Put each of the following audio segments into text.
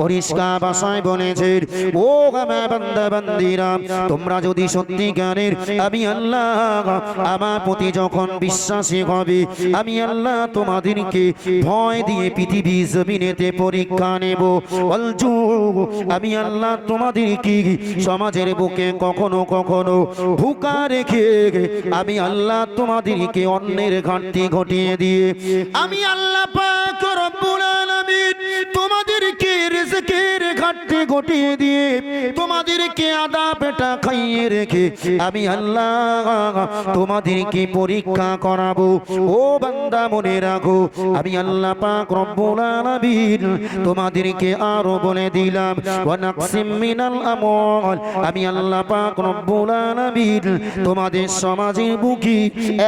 পরিষ্কার ভাষায় বলেছেন, ও তোমরা যদি সত্যিকারের আমি আল্লাহ, আমার প্রতি যখন বিশ্বাসী হবে, আমি আল্লাহ তোমাদেরকে ভয় দিয়ে পৃথিবী জমিনেতে পরীক্ষা নেব। অলজু আমি আল্লাহ তোমাদেরকে সমাজের বুকে কখনো কখনো ভুকা রেখে আমি আল্লাহ তোমাদেরকে অন্যের ঘাটতি ঘটিয়ে দিয়ে, আমি আল্লাহ পাক রব্বুল আলামিন তোমাদেরকে রিজকের ঘাটতি ঘটিয়ে দিয়ে তোমাদেরকে আদা পেটা খাইয়ে রেখে আমি আল্লাহ তোমাদেরকে পরীক্ষা করাবো। ও বান্দা মনে রাখো, আমি আল্লাহ পাক রব্বুল আলামিন তোমাদেরকে আরও বলে দিলাম, ওয়া নাকসিম মিনাল আমওয়াল। আমি আল্লাহ পাক রব্বুল আলামিন তোমাদের সমাজের বুকে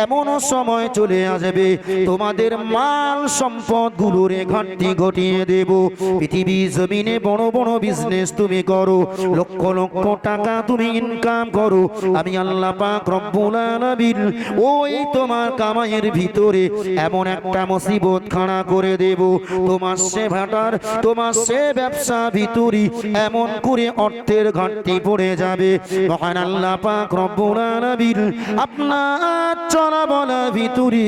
এমন সময় চলে আসবে, তোমাদের মাল সম্পদগুলোর ঘাটতি ঘটিয়ে দেব। পৃথিবী জমিনে বড় বড় বিজনেস তুমি করো, লক্ষ লক্ষ টাকা তুমি ইনকাম করো। আমি আল্লাহ পাক রব্বুল আলামিন ওই তোমার কামাইয়ের ভিতরে এমন একটা মুসিবত খাড়া করে দেব। তোমার সে ভাটার, তোমার সে ব্যবসা ভিতরে এমন করে অর্থের ঘাটতি পড়ে যাবে। মহান আল্লাহ পাক রব্বুল আলামিন আপনার চলা বলা ভিতরে,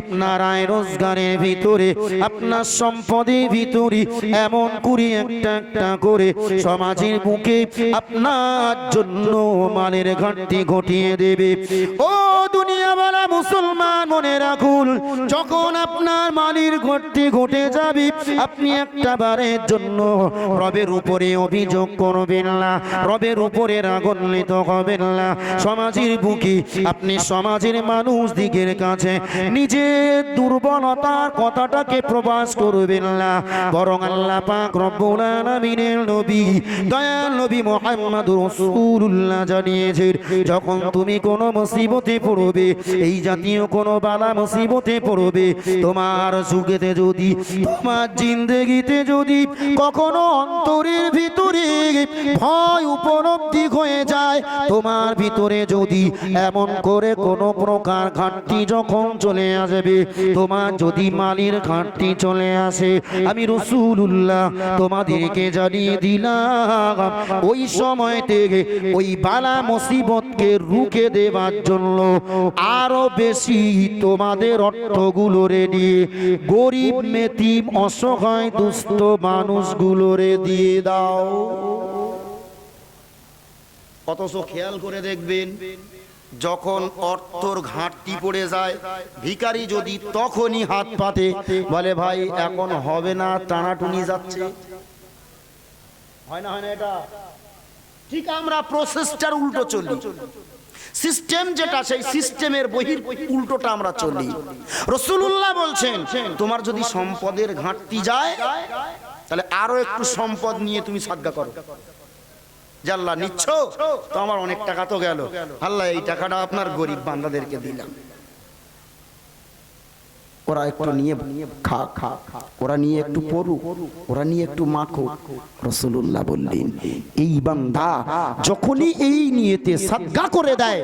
আপনার আয় রোজগারের ভিতরে, আপনার সম্পদের ভিতরে এমন করে একটা একটা করে সমাজের বুকে আপনার জন্য মালের ঘাটতি ঘটিয়ে দেবে। ও দুনিয়াওয়ালা মুসলমান মনে রাখুন, যখন আপনার মালির ঘটে যাবে, আপনি একটা বারের জন্য রবের উপরে অভিযোগ করবেন না, রবের উপরে রাগন্বিত হবেন না। সমাজের আপনি সমাজের মানুষ দিকের কাছে নিজের দুর্বলতার কথাটাকে প্রকাশ করবেন না। বরং আল্লাহ পাক নবী, দয়াল নবী জানিয়েছেন, যখন তুমি কোনো মুসিবতে পড়বে এই জাতীয় কোনো বালা মুসিবতে পড়বে। তোমার যুগেতে যদি, তোমার জিন্দেগিতে যদি কখনো অন্তরের ভিতরে ভয় উপলব্ধি হয়ে যায়, তোমার ভিতরে যদি এমন করে কোনো প্রকার ঘাটতি যখন চলে আসবে, তোমার যদি মালির ঘাটতি চলে আসে, আমি রসুল্লাহ তোমাদেরকে জানিয়ে দিলাম, ওই সময় থেকে ওই বালা মুসিবতকে রুখে দেওয়ার জন্য আরও বেশি তোমাদের অর্থগুলোরে দিয়ে গরিব, মেতিম, অসহায়, দুস্থ মানুষগুলোরে দিয়ে দাও। অথচ খেয়াল করে দেখবেন, যখন অর্থর ঘাটতি পড়ে যায়, ভিখারি যদি তখনই হাত পাতে, বলে, ভাই, এখন হবে না, টানাটুনি যাচ্ছে। হয় না হয় না এটা? ঠিক আমরা প্রসেসটার উল্টো চলি। সিস্টেম যেটা, সেই সিস্টেমের বহির উল্টোটা আমরা চলি। রসুল্লাহ বলছেন, তোমার যদি সম্পদের ঘাটতি যায়, তাহলে আরও একটু সম্পদ নিয়ে তুমি সাদগা করো। জাল্লা নিচ্ছ, তো আমার অনেক টাকা তো গেল। আল্লাহ, এই টাকাটা আপনার গরিব বান্দাদেরকে দিলাম। ওরা একটু নিয়ে খা খা ওরা নিয়ে একটু পড়ুক, ওরা নিয়ে একটু মাখো রসুল্লাহ বললেন, এই বান্দা যখনই এই নিয়েতে সাদগা করে দেয়,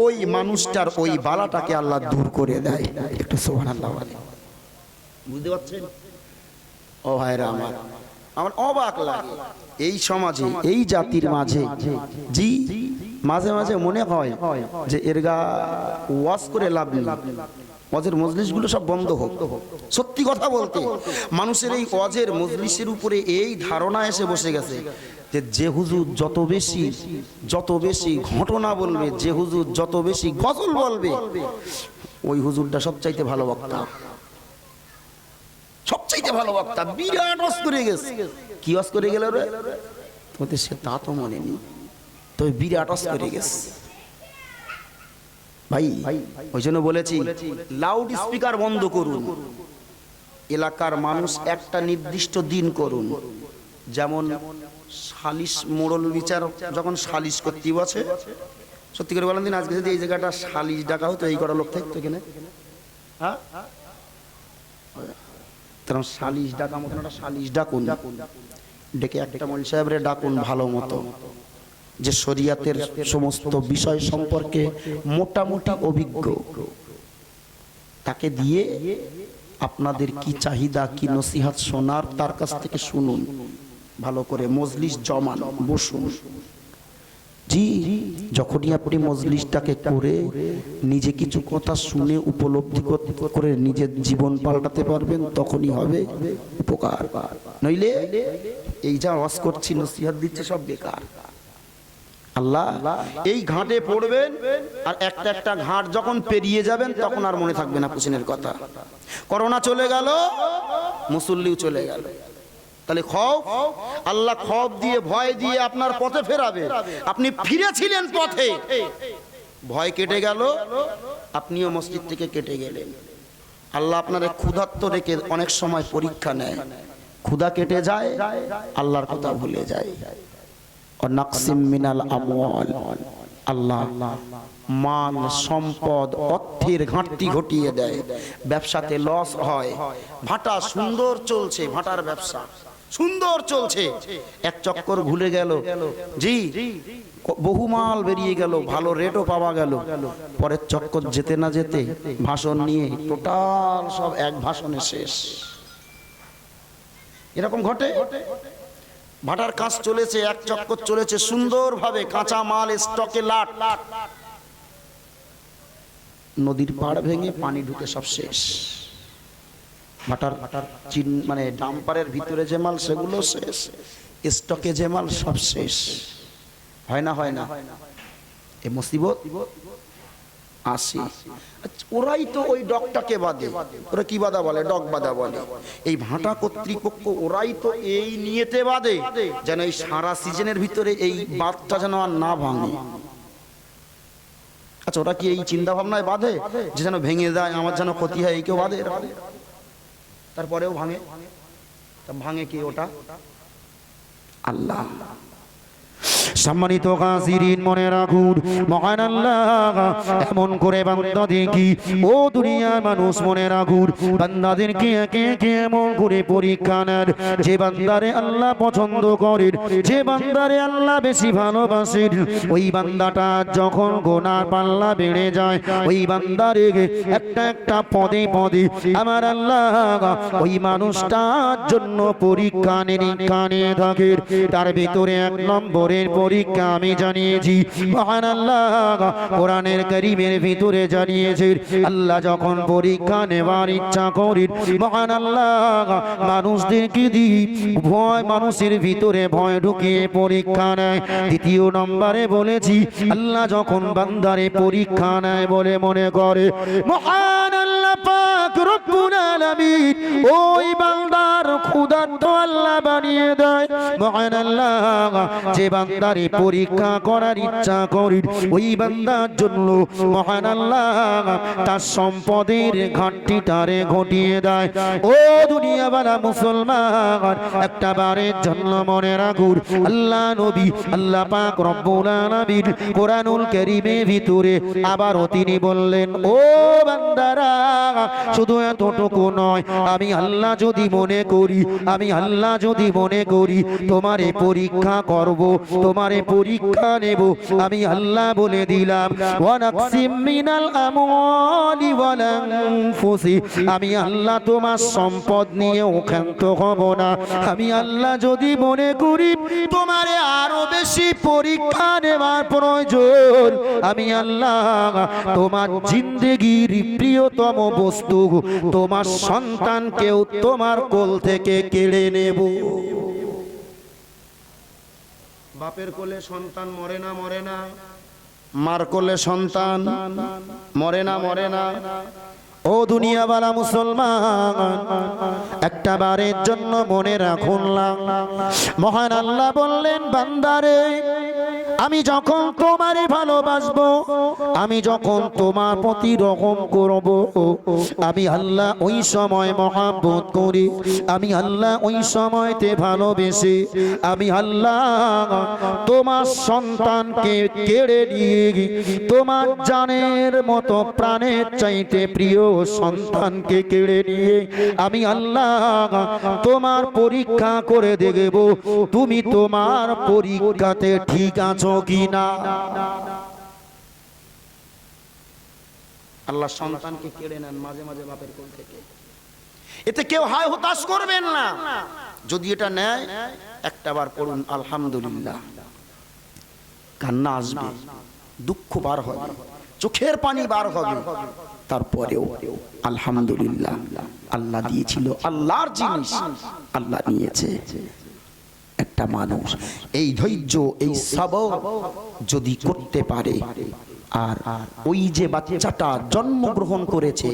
ওই মানুষটার ওই বালাটাকে আল্লাহ দূর করে দেয়। একটু সোহান আল্লাহ বুঝতে পারছেন? ও ভাইরা আমার আমার অবাক লাগে। এই সমাজে, এই জাতির মাঝে, জি, মাঝে মাঝে মনে হয় যে এর গা ওয়াজ করে লাভ নেই। ওয়াজের মজলিসগুলো সব বন্ধ হোক। সত্যি কথা বলতে, মানুষের এই ওয়াজের মজলিসের উপরে এই ধারণা এসে বসে গেছে যে যে হুজুর যত বেশি যত বেশি ঘটনা বলবে, যে হুজুর যত বেশি গজল বলবে, ওই হুজুরটা সবচাইতে ভালো বক্তা। সবচাইতে ভালো বক্তা, বিরাট ওয়াজ করে গেছে। কি ওয়াজ করে গেল রে? তোমাতে সে তা তো মনে নেই। তবে বিরাট ওয়াজ করে গেছে। ভাই ওই জন্য বলেছি লাউড স্পিকার বন্ধ করুন। এলাকার মানুষ একটা নির্দিষ্ট দিন করুন। যেমন সালিশ মোড়ল বিচার যখন সালিশ করতে বসে সত্যি করে বলেন দিন, আজকে যদি এই জায়গাটা সালিশ ডাকা হতো, এই কটা লোক থাকতো এখানে। হ্যাঁ? সালিশ ডাকা মতন একটা সালিশ ডাকুন। ডেকে একটা মল সাহেবরে ডাকুন ভালো মতো। যে শরিয়াতের সমস্ত বিষয় সম্পর্কে মোটামুটি অভিজ্ঞ। তাকে দিয়ে আপনাদের কি চাহিদা, কি নসিহাত শোনার তার কাছ থেকে শুনুন। ভালো করে মজলিস জমান, বসুন। জি, যখনই আপনি মজলিসটাকে করে নিজে কিছু কথা শুনে উপলব্ধি কর- নিজের জীবন পাল্টাতে পারবেন, তখনই হবে উপকার। নইলে এই যা ওয়াজ করছি, নসিহাত দিচ্ছে সব বেকার। আল্লাহ, এই ঘাটে পড়বেন আর একটা একটা ঘাট যখন পেরিয়ে যাবেন, তখন আর মনে থাকবে না কুসিনের কথা। করোনা চলে গেল, মুসল্লিও চলে গেল। তাহলে খব আল্লাহ খব দিয়ে, ভয় দিয়ে আপনার পথে ফেরাবে। আপনি ফিরেছিলেন পথে। ভয় কেটে গেল, আপনিও মসজিদ থেকে কেটে গেলেন। আল্লাহ আপনার ক্ষুধাত্ম রেখে অনেক সময় পরীক্ষা নেয়। ক্ষুধা কেটে যায়, আল্লাহর কথা ভুলে যায়। নাকসিম মিনাল আমওয়াল। আল্লাহ মাল সম্পদ, অর্থের ঘাটতি ঘটিয়ে দেয়। ব্যবসাতে লস হয়। ভাটা সুন্দর চলছে, ভাটার ব্যবসা। সুন্দর চলছে। এক চক্কর ভুলে গেল। জি, বহু মাল বেরিয়ে গেল, ভালো রেটও পাওয়া গেল। পরের চক্কর যেতে না যেতে ভাষণ নিয়ে টোটাল সব এক ভাষণে শেষ। এরকম ঘটে? ভাটার কাজ চলেছে, এক চক্কর চলেছে, সুন্দরভাবে কাঁচা মাল, স্টকে লাট। নদীর পাড় ভেঙে পানি ঢুকে সব শেষ। ভাটার ভাটার চিন মানে ডাম্পারের ভিতরে যে মাল, সেগুলো শেষ। স্টকে যে মাল, সব শেষ। হয় না হয় না? এ মুসিবত? আসি। ওরাই তো ওই ডকটাকে বাদে। ওরা কি বাদা বলে? ডক বাদা বলে। এই ভাটা কর্তৃপক্ষ ওরাই তো এই নিয়েতে বাদে যেন এই সারা সিজনের ভিতরে এই বাদটা যেন আর না ভাঙে। আচ্ছা ওরা কি এই চিন্তা ভাবনায় বাঁধে? যে যেন ভেঙে যায় আমার যেন ক্ষতি হয় এই কেউ বাঁধে? তারপরেও ভাঙে। তা ভাঙে কি ওটা? আল্লাহ। সম্মানিত কাজিরিন মনে রাখুন, মহান আল্লাহ এমন করে বান্দা দেখি, ও দুনিয়ার মানুষ, মনে রাখুন, বান্দাদেরকে একে একে এমন করে পরীক্ষা নেন। যে বান্দারে আল্লাহ পছন্দ করেন, যে বান্দারে আল্লাহ বেশি ভালোবাসেন, ওই বান্দাটা যখন গোনার পাল্লা বেড়ে যায়, ওই বান্দারে একটা একটা পদে পদে আমার আল্লাহ ওই মানুষটার জন্য পরীক্ষা নিরীক্ষা নিয়ে থাকে তার ভিতরে এক নম্বরের পরীক্ষা আমি জানিয়েছি। মহান আল্লাহ কোরআনের করিমের ভিতরে জানিয়েছে, আল্লাহ যখন পরীক্ষা নেবার ইচ্ছা করেন মহান আল্লাহ মানুষদেরকে দিই? ভয় মানুষের ভিতরে ভয় ঢুকিয়ে পরীক্ষা নেয়। দ্বিতীয় নম্বরে বলেছি, আল্লাহ যখন বান্দারে পরীক্ষা নেয় বলে মনে করে মহান আল্লাহ যে বান্দারে পরীক্ষা করার ইচ্ছা ওই বান্দার জন্য মহান আল্লাহ তার সম্পদের ঘাটতিটারে ঘটিয়ে দেয়। ও দুনিয়াওয়ালা মুসলমান, একটা বারের জন্য মনে রাখুন, আল্লাহ নবী, আল্লাহ পাক রব্বুল কোরআনুল ভিতরে আবারও তিনি বললেন, ও বান্দারা শুধু এতটুকু নয়, আমি আল্লাহ যদি মনে করি, আমি আল্লাহ যদি মনে করি, তোমারে পরীক্ষা করব, তোমারে পরীক্ষা নেব, আমি আল্লাহ বলে দিলাম আমি আল্লাহ তোমার সম্পদ নিয়ে ওখান্ত হব না, আমি আল্লাহ যদি মনে করি, তোমারে আরও বেশি পরীক্ষা নেওয়ার প্রয়োজন, আমি আল্লাহ তোমার জিন্দগির প্রিয়তম বস্তু। তোমার সন্তানকেও তোমার কোল থেকে কেড়ে নেব। বাপের কোলে সন্তান মরে না মরে না। মার কোলে সন্তান, মরে না মরে না। ও দুনিয়াওয়ালা মুসলমান, একটা বারের জন্য মনে রাখুন মহান আল্লাহ বললেন, বান্দারে, আমি যখন তোমারে ভালোবাসবো, আমি যখন তোমার প্রতি রকম করব, আমি আল্লাহ ওই সময় মহাব্বত করি, আমি আল্লাহ ওই সময়তে ভালোবেসে, আমি আল্লাহ তোমার সন্তানকে কেড়ে নিয়ে, তোমার জানের মতো প্রাণের চাইতে প্রিয় সন্তানকে কেড়ে নিয়ে আমি আল্লাহ তোমার পরীক্ষা করে দেখব। তুমি তোমার পরীক্ষাতে ঠিক আছো কিনা? আল্লাহ সন্তানকে কেড়ে নেন মাঝে মাঝে বাপের কোল থেকে। এতে কেউ হায় হতাশ করবেন না। যদি এটা নেয় একটা বার পড়ুন আলহামদুলিল্লাহ। কান্না আসবে দুঃখ বার হবে চোখের পানি বার হবে। তারপরেও আলহামদুলিল্লাহ আল্লাহ দিয়েছিল আল্লাহর জিনিস, আল্লাহ নিয়েছে একটা মানুষ। এই ধৈর্য, এই সব যদি করতে পারে আর ওই যে বাচ্চাটা জন্মগ্রহণ করেছে,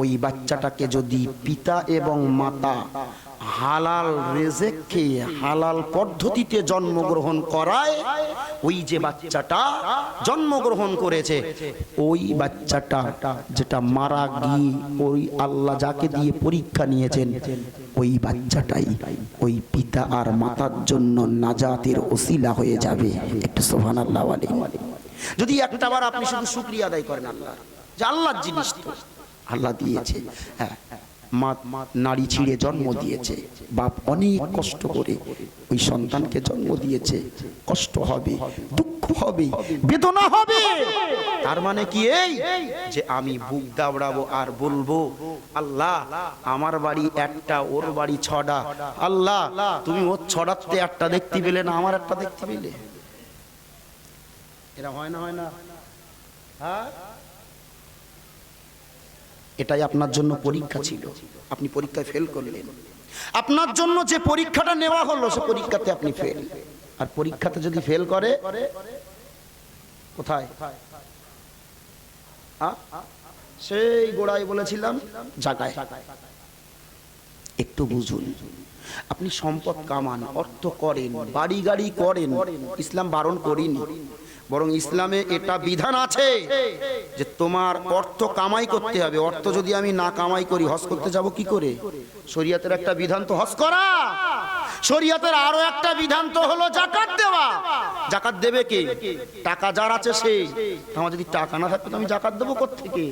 ওই বাচ্চাটাকে যদি পিতা এবং মাতা হালাল রেজেক খেয়ে হালাল পদ্ধতিতে জন্মগ্রহণ করায়, ওই যে বাচ্চাটা জন্মগ্রহণ করেছে, ওই বাচ্চাটা যেটা মারা গিয়ে ওই আল্লাহ যাকে দিয়ে পরীক্ষা নিয়েছেন, ওই বাচ্চাটাই ওই পিতা আর মাতার জন্য নাজাতের ওসিলা হয়ে যাবে। একটু সোহান আল্লাহ যদি একটাবার আপনি শুধু শুক্রিয়া আদায় করেন আল্লাহ যে আল্লাহর জিনিস তো। আল্লাহ দিয়েছে হ্যাঁ নারী ছিঁড়ে জন্ম দিয়েছে, বাপ অনেক কষ্ট করে ওই সন্তানকে জন্ম দিয়েছে, কষ্ট হবে, দুঃখ হবে, বেদনা হবে। তার মানে কি এই? যে আমি বুক দাবড়াবো আর বলব, আল্লাহ, আমার বাড়ি একটা, ওর বাড়ি ছটা। আল্লাহ, তুমি ওর ছড়াতে একটা দেখতে পেলে না, আমার একটা দেখতে পেলে? এরা হয় না হয় না। হ্যাঁ? এটাই আপনার জন্য পরীক্ষা ছিল। আপনি পরীক্ষায় ফেল করলেন। আপনার জন্য যে পরীক্ষাটা নেওয়া হলো সে পরীক্ষাতে আপনি ফেল আর পরীক্ষাতে যদি ফেল করে কোথায়? আ? সেই গোড়ায় বলেছিলাম জাগায়। একটু বুঝুন। আপনি সম্পদ কামান অর্থ করেন বাড়ি গাড়ি করেন ইসলাম বারণ করিনি। বরং ইসলামে এটা বিধান আছে যে তোমার অর্থ কামাই করতে হবে। অর্থ যদি আমি না কামাই করি, হজ করতে যাব কি করে? শরিয়াতের একটা বিধান তো হজ করা। শরিয়াতের আরও একটা বিধান তো হলো জাকাত দেওয়া। জাকাত দেবে কে? টাকা যার আছে সেই আমার যদি টাকা না থাকতো আমি জাকাত দেবো কোত্থেকে?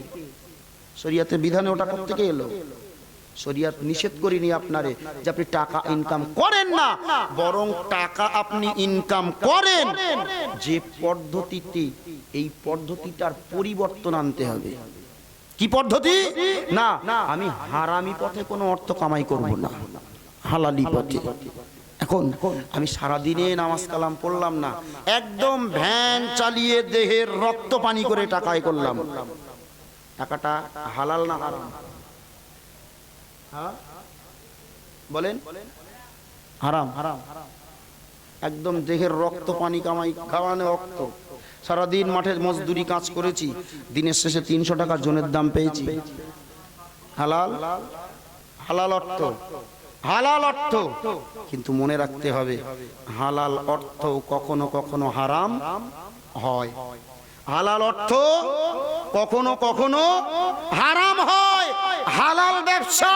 শরিয়াতের বিধানে ওটা কোত্থেকে এলো? শরিয়াত নিষেধ করিনি আপনারে যে আপনি টাকা ইনকাম করেন না, বরং টাকা আপনি ইনকাম করেন। যে পদ্ধতিতে এই পদ্ধতিটার পরিবর্তন আনতে হবে। কি পদ্ধতি? না, আমি হারামি পথে কোনো অর্থ কামাই করব না। হালালি পথে। এখন আমি সারাদিনে নামাজ কালাম পড়লাম না, একদম ভ্যান চালিয়ে দেহের রক্ত পানি করে টাকায় করলাম। টাকাটা হালাল না হারাম? বলেন? হারাম হারাম। একদম দেহের রক্ত, পানি কামাই, খাওয়ানো রক্ত। সারাদিন মাঠে মজদুরি কাজ করেছি, দিনের শেষে তিনশো টাকা জনের দাম পেয়েছি। হালাল? হালাল অর্থ। হালাল অর্থ। কিন্তু মনে রাখতে হবে, হালাল অর্থ কখনো কখনো হারাম হয়। হালাল অর্থ কখনো কখনো হারাম হয়। হালাল ব্যবসা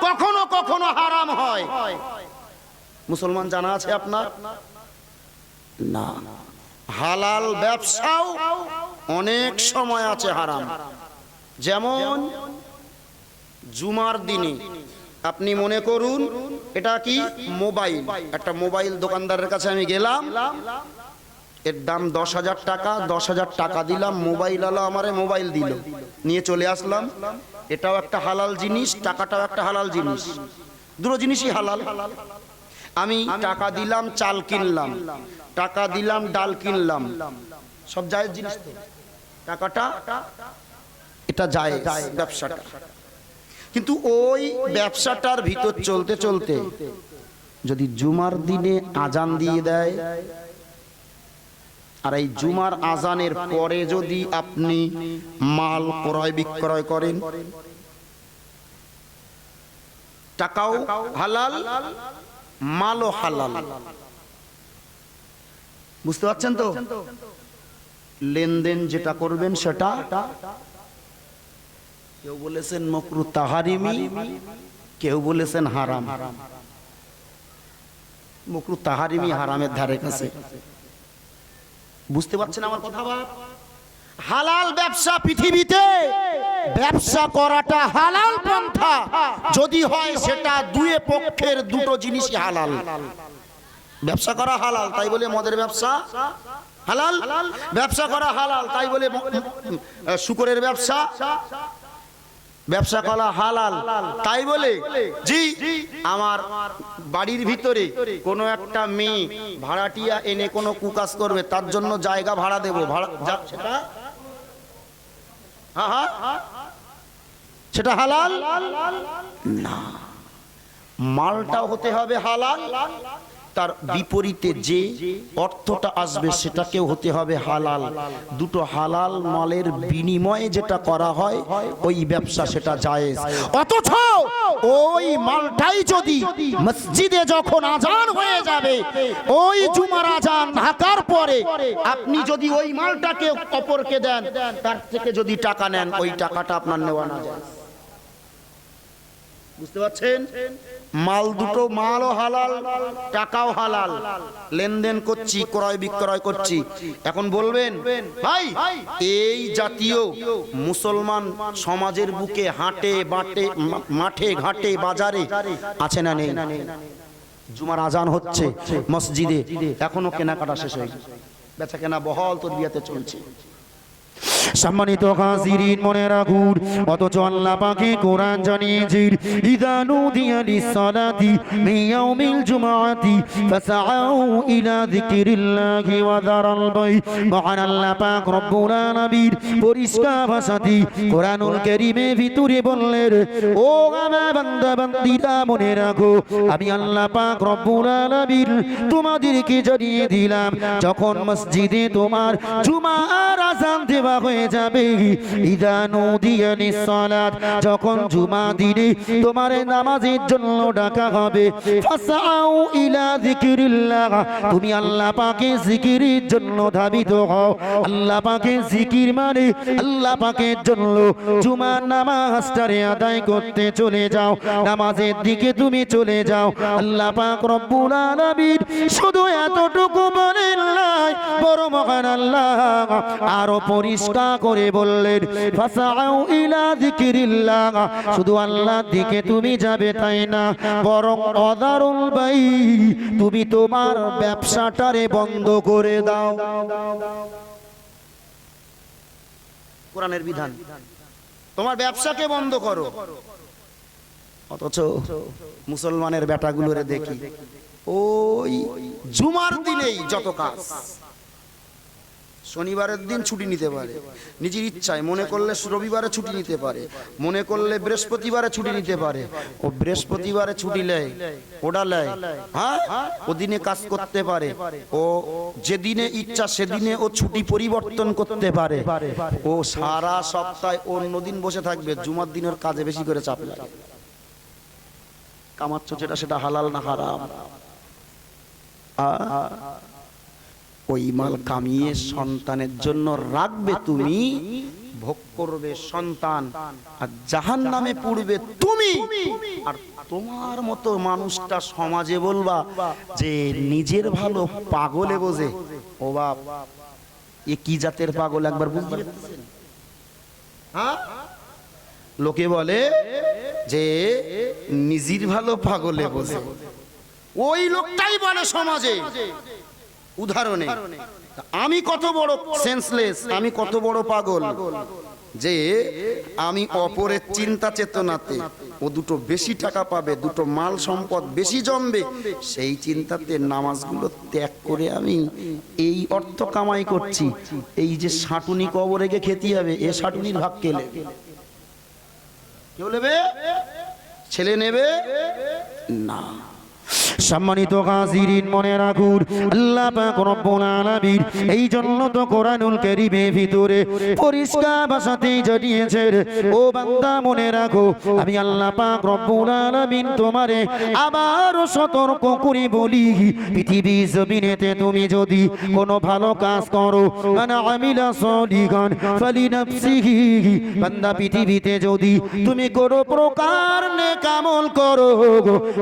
কখনো কখনো হারাম হয়। মুসলমান জানা আছে আপনার? না। হালাল ব্যবসাও অনেক সময় আছে হারাম। যেমন জুমার দিনে আপনি মনে করুন, এটা কি? মোবাইল। একটা মোবাইল দোকানদারের কাছে আমি গেলাম এর দাম দশ হাজার টাকা, দশ হাজার টাকা দিলাম, মোবাইল আলো আমারে মোবাইল দিল। নিয়ে চলে আসলাম। এটাও একটা হালাল জিনিস, টাকাটাও একটা হালাল জিনিস। দুটো জিনিসই হালাল। আমি টাকা দিলাম, চাল কিনলাম। টাকা দিলাম, ডাল কিনলাম। সব জায়েজ জিনিস টাকাটা, এটা যায় ব্যবসাটা। কিন্তু ওই ব্যবসাটার ভিতর চলতে চলতে যদি জুমার দিনে আজান দিয়ে দেয় আর এই জুমার আজানের পরে যদি আপনি মাল ক্রয় বিক্রয় করেন, টাকাও হালাল, মালও হালাল। বুঝতে পারছেন তো? লেনদেন যেটা করবেন সেটা কেউ বলেছেন মকরু তাহারিমি, কেউ বলেছেন হারাম। মকরু তাহারিমি হারামের ধারে কাছে। বুঝতে পারছেন আমার কথা বাপ? হালাল ব্যবসা পৃথিবীতে, ব্যবসা করাটা হালাল পন্থা। যদি হয় সেটা দুয়ে পক্ষের দুটো জিনিসই হালাল। ব্যবসা করা হালাল, তাই বলে মদের ব্যবসা? হালাল? ব্যবসা করা হালাল, তাই বলে শুকরের ব্যবসা? ব্যবসা করা হালাল। তাই বলে, জি, আমার বাড়ির ভিতরে কোনো একটা মেয়ে ভাড়াটিয়া এনে কোনো কুকাজ করবে, তার জন্য জায়গা ভাড়া দেবো। ভাড়া সেটা? সেটা হালাল? না। মালটাও হতে হবে হালাল। তার বিপরীতে যে অর্থটা আসবে সেটাকেও হতে হবে হালাল। দুটো হালাল মালের বিনিময়ে যেটা করা হয়, ওই ব্যবসা সেটা জায়েজ। অথচ ওই মালটাই যদি মসজিদে যখন আজান হয়ে যাবে, ওই জুমার আজান ঢাকার পরে আপনি যদি ওই মালটাকে অপরকে দেন, তার থেকে যদি টাকা নেন, ওই টাকাটা আপনার নেওয়া না যায়। বুঝতে পারছেন? মাল দুটো মালও হালাল, টাকাও হালাল। লেনদেন করছি, ক্রয় বিক্রয় করছি। এখন বলবেন, ভাই, এই জাতীয় মুসলমান সমাজের বুকে হাটে, বাটে মাঠে, ঘাটে, বাজারে আছে না নেই? জুমার আজান হচ্ছে, মসজিদে। এখনও কেনাকাটা শেষ হয়নি। বেচা কেনা বহল তোর বিয়াতে চলছে। সম্মানিত হাজিরিন মনে রাখুন, অথচ আল্লাহ পাকে কোরআন জানিয়েছেন, ইদা নুদিয়া লিসসালাতি মিন ইয়াউমিল জুমআতি ফাসআউ ইলা যিকরিল্লাহি ওয়া দারাল বাই মহান আল্লাহ পাক রব্বুল আলামিন পরিষ্কার ভাষাতে কোরআনুল কারীমে ভিতরে বললেন, ও আমার বান্দা বান্দীরা মনে রাখো, আমি আল্লাহ পাক রব্বুল আলামিন তোমাদেরকে জানিয়ে দিলাম, যখন মসজিদে তোমার জুমার আজান দেওয়া হয়ে যাবে। ইদা নুদিয়ানি সালাত যখন জুমা দিনে তোমার নামাজের জন্য ডাকা হবে, ফাসাউ ইলা যিকরিল্লাহ, তুমি আল্লাহ পাকে জিকিরের জন্য ধাবিত হও। আল্লাহ পাকে জিকির মানে আল্লাহ পাকের জন্য জুমার নামাজটারে আদায় করতে চলে যাও। নামাজের দিকে তুমি চলে যাও। আল্লাহ পাক রব্বুল আলামিন শুধু এতটুকু বলেন নাই, বড় মহান আল্লাহ, আরও পরিষ্কার করে বললেন, ফাসাউ ইলা যিকরিল্লাহ। শুধু আল্লাহর দিকে তুমি যাবে তাই না, বরং অদারুল বাই তুমি তোমার ব্যবসাটারে বন্ধ করে দাও। কোরআনের বিধান, তোমার ব্যবসাকে বন্ধ করো। অথচ মুসলমানের বেটাগুলোরে দেখি, ওই জুমার দিনেই যত কাজ। শনিবারের দিন ছুটি নিতে পারে। নিজের ইচ্ছায় মনে করলে রবিবারে ছুটি নিতে পারে। মনে করলে বৃহস্পতিবারে ছুটি নিতে পারে। ও বৃহস্পতিবারে ছুটি নেয়, ওটা নেয়। হ্যাঁ? ও দিনে কাজ করতে পারে। ও যেদিনে ইচ্ছা সেদিনে ও ছুটি পরিবর্তন করতে পারে। ও সারা সপ্তাহে অন্য দিন বসে থাকবে, জুমার দিনের কাজে বেশি করে চাপ লাগে। কামাচ্ছ যেটা, সেটা হালাল না হারাম? আ- ওই মাল কামিয়ে সন্তানের জন্য রাখবে তুমি ভোগ করবে সন্তান আর জাহান নামে পড়বে তুমি। আর তোমার মতো মানুষটা সমাজে বলবা যে নিজের ভালো পাগলে বোঝে। ও বাপ এ কি জাতের পাগল? একবার বুঝতে হ্যাঁ? লোকে বলে যে নিজের ভালো পাগলে বোঝে। ওই লোকটাই বলে সমাজে। উদাহরণে আমি কত বড় সেন্সলেস আমি কত বড় পাগল যে আমি অপরের চিন্তা চেতনাতে ও দুটো বেশি টাকা পাবে দুটো মাল সম্পদ বেশি জমবে সেই চিন্তাতে নামাজগুলো ত্যাগ করে আমি এই অর্থ কামাই করছি। এই যে সাটুনি কবরে গিয়ে খেতে হবে এ সাটুনির ভাগ কেলে কেউ নেবে? ছেলে নেবে? না। সম্মানিত হাজিরিন, মনে রাখুন, আল্লাহ পাক রব্বুল আলামিন এই জন্য তো কোরআনুল কারীমের ভিতরে পরিষ্কার ভাষাতে জানিয়েছেন, ও বান্দা মনে রাখো, আমি আল্লাহ পাক রব্বুল আলামিন তোমারে আবার সতর্ক করে বলি, পৃথিবী জমিনেতে তুমি যদি কোনো ভালো কাজ করো মানে আমিলা সলিগান ফালিনাফসিহি বান্দা পৃথিবীতে যদি তুমি কোনো প্রকার নেকামল করো,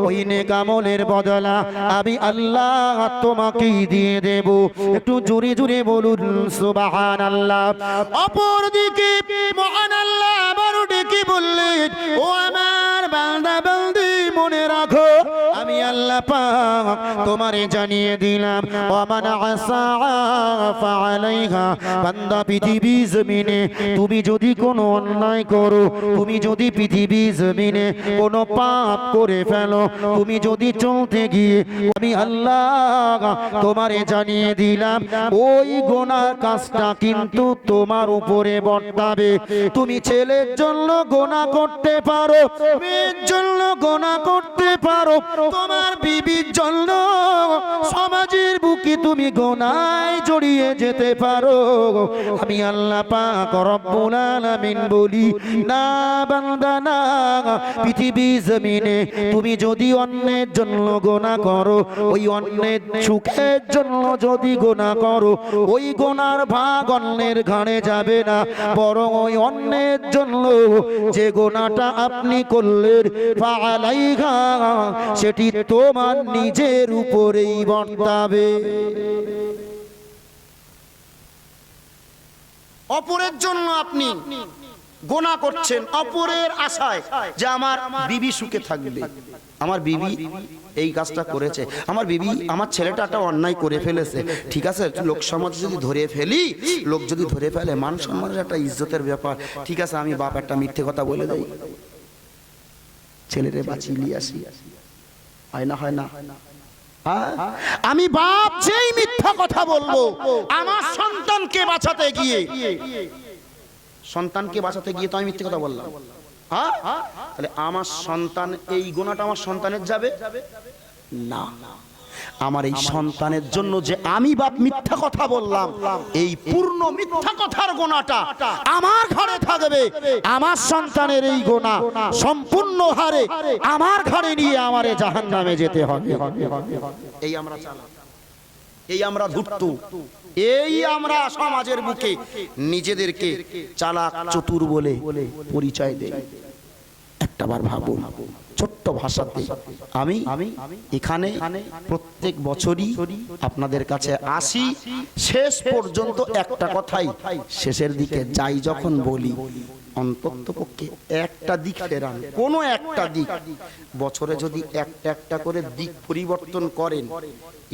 ওই নেকামলের বদলা আমি আল্লাহ তোমাকেই দিয়ে দেব। একটু জোরে জোরে বলুন সুবাহান আল্লাহ অপর দিকে মহান আল্লাহ আবার ডেকে বললেন, ও আমার বান্দা, বান্দি, মনে রাখো, আমি আল্লাহ পাক তোমারে জানিয়ে দিলাম ওমান আসা ফালাইহা বান্দা পৃথিবী জমিনে, তুমি যদি কোনো অন্যায় করো, তুমি যদি পৃথিবী জমিনে কোনো পাপ করে ফেলো, তুমি যদি চলতে গিয়ে আমি আল্লাহ, তোমারে জানিয়ে দিলাম, ওই গোনার কাজটা কিন্তু তোমার উপরে বর্তাবে। তুমি ছেলের জন্য গোনা করতে পারো, মেয়ের জন্য গোনা করতে পারো, তোমার বিবির জন্য সমাজের বুকে তুমি গোনায় জড়িয়ে যেতে পারো। আমি আল্লাহ পাক রব্বুল আলামিন বলি, না বান্দা, না, পৃথিবী জমিনে তুমি যদি অন্যের জন্য গোনা করো। ওই অন্যের সুখের জন্য যদি গোনা করো, ওই গোনার ভাগ অন্যের ঘাড়ে যাবে না। বরং ওই অন্যের জন্য যে গোনাটা আপনি করলেন ফালাইহা সেটি তোমার নিজের উপরেই বর্তাবে। অপরের জন্য আপনি গোনা করছেন অপরের আশায় যে আমার বিবি সুখে থাকবে। আমার বিবি এই কাজটা করেছে। আমার বিবি আমার ছেলেটা একটা অন্যায় করে ফেলেছে। ঠিক আছে, লোক সমাজ যদি ধরে ফেলি, লোক যদি ধরে ফেলে, মান সম্মানের একটা ইজ্জতের ব্যাপার। ঠিক আছে, আমি বাপ একটা মিথ্যে কথা বলে দেই ছেলেরে বাঁচিয়ে আসি। হয় না হয় না। হ্যাঁ? আমি বাপ যেই মিথ্যা কথা বলব, আমার সন্তানকে বাঁচাতে গিয়ে সন্তানকে বাঁচাতে গিয়ে তো আমি মিথ্যে কথা বললাম। হ্যাঁ? তাহলে আমার সন্তান এই গোনাটা আমার সন্তানের যাবে? না। আমার এই সন্তানের জন্য যে আমি বাপ মিথ্যা কথা বললাম এই পূর্ণ মিথ্যা কথার গোনাটা আমার ঘরে থাকবে। আমার সন্তানের এই গোনা সম্পূর্ণ হারে আমার ঘরে নিয়ে আমারে জাহান নামে যেতে হবে। এই আমরা চালা এই আমরা ধূর্ত। এই আমরা সমাজের বুকে নিজেদেরকে চালাক চতুর বলে পরিচয় দেই। একটাবার ভাবুন। ছোট্ট ভাষাতে আমি এখানে প্রত্যেক বছরই আপনাদের কাছে আসি। শেষ পর্যন্ত একটা কথাই শেষের দিকে যাই যখন বলি। অন্তত পক্ষে একটা দিক ফেরান। কোনো একটা দিক। বছরে যদি একটা একটা করে দিক পরিবর্তন করেন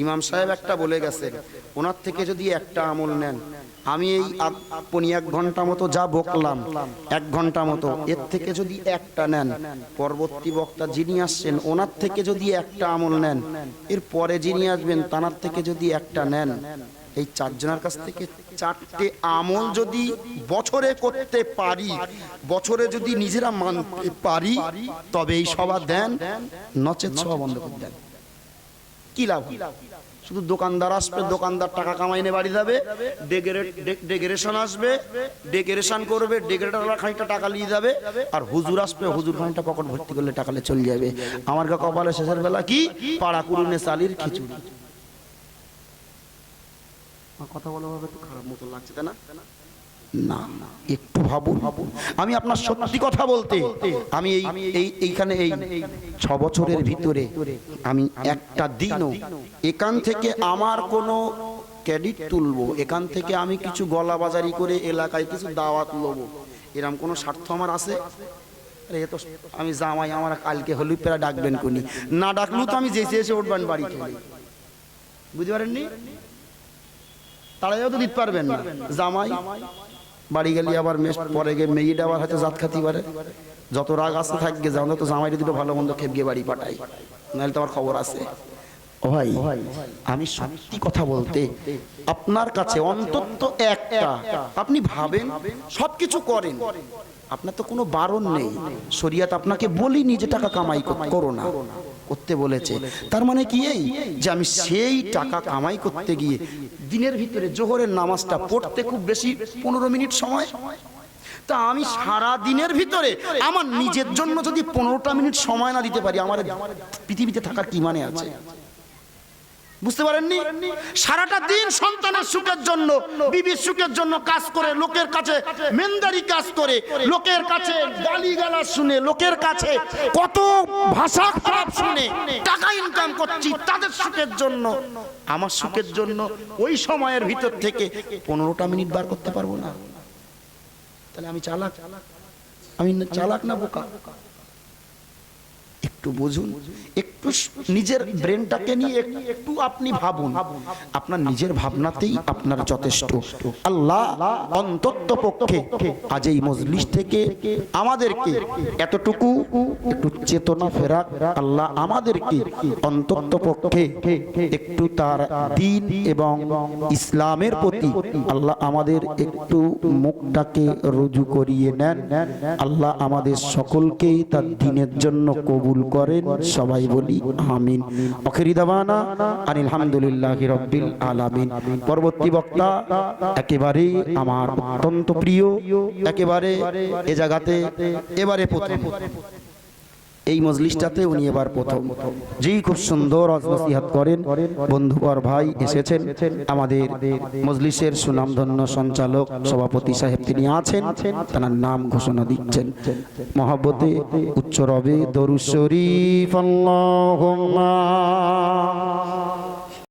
ইমাম সাহেব একটা বলে গেছেন ওনার থেকে যদি একটা আমল নেন আমি এই পনি এক ঘণ্টা মতো যা বকলাম, এক ঘণ্টা মতো, এর থেকে যদি একটা নেন, পরবর্তী বক্তা যিনি আসছেন, ওনার থেকে যদি একটা আমল নেন, এর পরে যিনি আসবেন, তানার থেকে যদি একটা নেন, এই চারজনের কাছ থেকে চারটে আমল যদি বছরে করতে পারি, বছরে যদি নিজেরা মানতে পারি, তবে এই সভা দেন, নচেত সভা বন্ধ করে দেন কি লাভ? শুধু দোকানদার আসবে, দোকানদার টাকা কামাইনে বাড়ি যাবে ডেকোরেশন আসবে, ডেকোরেশন করবে, ডেকোরেটাররা খানিকটা টাকা নিয়ে যাবে, আর হুজুর আসবে, হুজুর খানিকটা পকেট ভর্তি করলে টাকালে চলে যাবে। আমার গা কপালে শেষের বেলা কি? পাড়া কুরুনে চালির খিচুড়ি। কথা বলা একটু খারাপ মতো লাগছে, তাই না? না, একটু ভাবু ভাবু আমি আপনার সত্যি কথা বলতে, আমি এই এই, এইখানে এই ছ বছরের ভিতরে আমি একটা দিনও এখান থেকে আমার কোনো ক্রেডিট তুলবো, এখান থেকে আমি কিছু গলা বাজারি করে এলাকায় কিছু দাওয়াত লবো। এরম কোনো স্বার্থ আমার আছে? আরে তো আমি জামাই, আমার কালকে হলি পেরা ডাকবেন কোনি। না ডাকলেও তো আমি যেচে এসে উঠবেন বাড়ি থেকে। বুঝতে পারেননি? তারাও তো দিতে পারবেন না। জামাই বাড়ি গেলে আবার মেস পরে গিয়ে মেয়েটা আবার হয়তো জাত খাতি পারে যত রাগ আসতে থাকবে যাও তো জামাইটা দুটো ভালো মন্দ খেপ গিয়ে বাড়ি পাঠাই নাহলে তো আমার খবর আছে। ভাই, আমি সত্যি কথা বলতে আপনার কাছে অন্তত একটা, আপনি ভাবেন, সবকিছু করেন। আপনার তো কোনো বারণ নেই। শরিয়াত আপনাকে বলিনি যে টাকা কামাই করো না। করতে বলেছে। তার মানে কি এই? যে আমি সেই টাকা কামাই করতে গিয়ে দিনের ভিতরে জোহরের নামাজটা পড়তে খুব বেশি পনেরো মিনিট সময়। তা আমি সারা দিনের ভিতরে আমার নিজের জন্য যদি পনেরোটা মিনিট সময় না দিতে পারি আমার পৃথিবীতে থাকার কি মানে আছে? বুঝতে পারেননি? সারাটা দিন সন্তানের সুখের জন্য বিবির সুখের জন্য কাজ করে লোকের কাছে মেন্দারি কাজ করে লোকের কাছে গালি গালা শুনে লোকের কাছে কত ভাষা খারাপ শুনে টাকা ইনকাম করছি তাদের সুখের জন্য। আমার সুখের জন্য ওই সময়ের ভিতর থেকে পনেরোটা মিনিট বার করতে পারব না। তাহলে আমি চালাক। আমি চালাক না বোকা। একটু বুঝুন। একটু নিজের ব্রেনটাকে নিয়ে একটু আপনি ভাবুন। আপনার নিজের ভাবনাতেই আপনার যথেষ্ট। আল্লাহ অন্তত পক্ষে আজ এই মজলিস থেকে আমাদেরকে এতটুকু একটু চেতনা ফেরাক আল্লাহ আমাদেরকে অন্তত পক্ষে একটু তার দিন এবং ইসলামের প্রতি আল্লাহ আমাদের একটু মুখটাকে রুজু করিয়ে নেন। আল্লাহ আমাদের সকলকে তার দিনের জন্য কবুল করেন, সবাই বলি আমিন। অখিরিদাবানা আর আলহামদুলিল্লাহ রব্বিল আলামিন। পরবর্তী বক্তা, একেবারে আমার অত্যন্ত প্রিয়, একেবারে এ জায়গাতে, এবারে প্রথম। এই মজলিসটাতে উনি এবার প্রথম। যেই খুব সুন্দর অজনসিহাত নসিহাত করেন। বন্ধুবর ভাই এসেছেন, আমাদের মজলিসের সুনামধন্য সঞ্চালক, সভাপতি সাহেব তিনি আছেন, তার নাম ঘোষণা দিচ্ছেন। মহাব্বতে উচ্চ রবে দরু শরীফ, আল্লাহুম্মা।